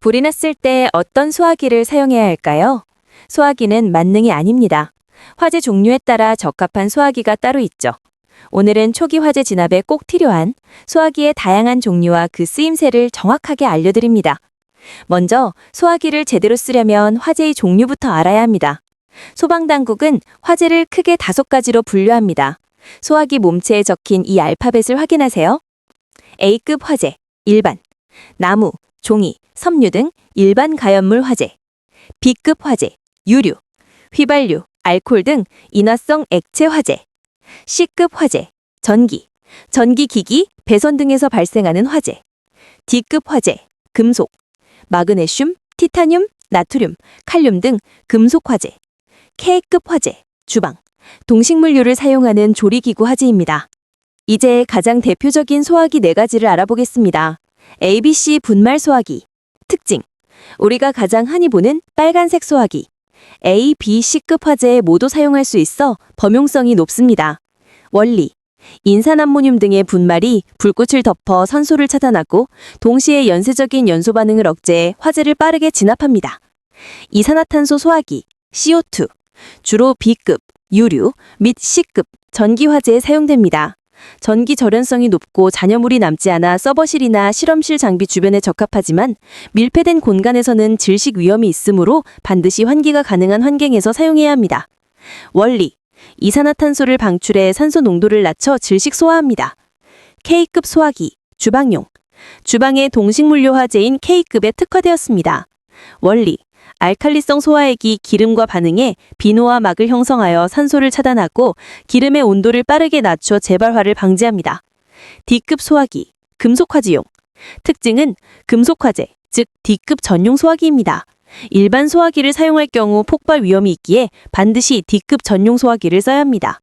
불이 났을 때 어떤 소화기를 사용해야 할까요? 소화기는 만능이 아닙니다. 화재 종류에 따라 적합한 소화기가 따로 있죠. 오늘은 초기 화재 진압에 꼭 필요한 소화기의 다양한 종류와 그 쓰임새를 정확하게 알려드립니다. 먼저 소화기를 제대로 쓰려면 화재의 종류부터 알아야 합니다. 소방당국은 화재를 크게 다섯 가지로 분류합니다. 소화기 몸체에 적힌 이 알파벳을 확인하세요. A급 화재, 일반, 나무, 종이, 섬유 등 일반 가연물 화재, B급 화재, 유류, 휘발유, 알코올 등 인화성 액체 화재, C급 화재, 전기, 전기기기, 배선 등에서 발생하는 화재, D급 화재, 금속, 마그네슘, 티타늄, 나트륨, 칼륨 등 금속 화재, K급 화재, 주방, 동식물류를 사용하는 조리기구 화재입니다. 이제 가장 대표적인 소화기 네 가지를 알아보겠습니다. ABC 분말 소화기. 특징. 우리가 가장 흔히 보는 빨간색 소화기. A, B, C급 화재에 모두 사용할 수 있어 범용성이 높습니다. 원리. 인산암모늄 등의 분말이 불꽃을 덮어 산소를 차단하고 동시에 연쇄적인 연소 반응을 억제해 화재를 빠르게 진압합니다. 이산화탄소 소화기 CO2 주로 B급, 유류 및 C급 전기 화재에 사용됩니다. 전기 절연성이 높고 잔여물이 남지 않아 서버실이나 실험실 장비 주변에 적합하지만 밀폐된 공간에서는 질식 위험이 있으므로 반드시 환기가 가능한 환경에서 사용해야 합니다. 원리 이산화탄소를 방출해 산소 농도를 낮춰 질식 소화합니다. K급 소화기 주방용 주방의 동식물류 화재인 K급에 특화되었습니다. 원리 알칼리성 소화액이 기름과 반응해 비노와 막을 형성하여 산소를 차단하고 기름의 온도를 빠르게 낮춰 재발화를 방지합니다. D급 소화기, 금속화지용. 특징은 금속화재, 즉 D급 전용 소화기입니다. 일반 소화기를 사용할 경우 폭발 위험이 있기에 반드시 D급 전용 소화기를 써야 합니다.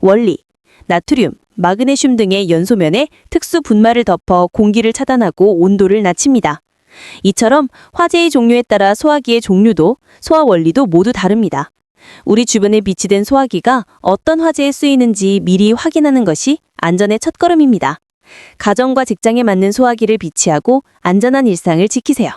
원리, 나트륨, 마그네슘 등의 연소면에 특수 분말을 덮어 공기를 차단하고 온도를 낮춥니다. 이처럼 화재의 종류에 따라 소화기의 종류도 소화 원리도 모두 다릅니다. 우리 주변에 비치된 소화기가 어떤 화재에 쓰이는지 미리 확인하는 것이 안전의 첫걸음입니다. 가정과 직장에 맞는 소화기를 비치하고 안전한 일상을 지키세요.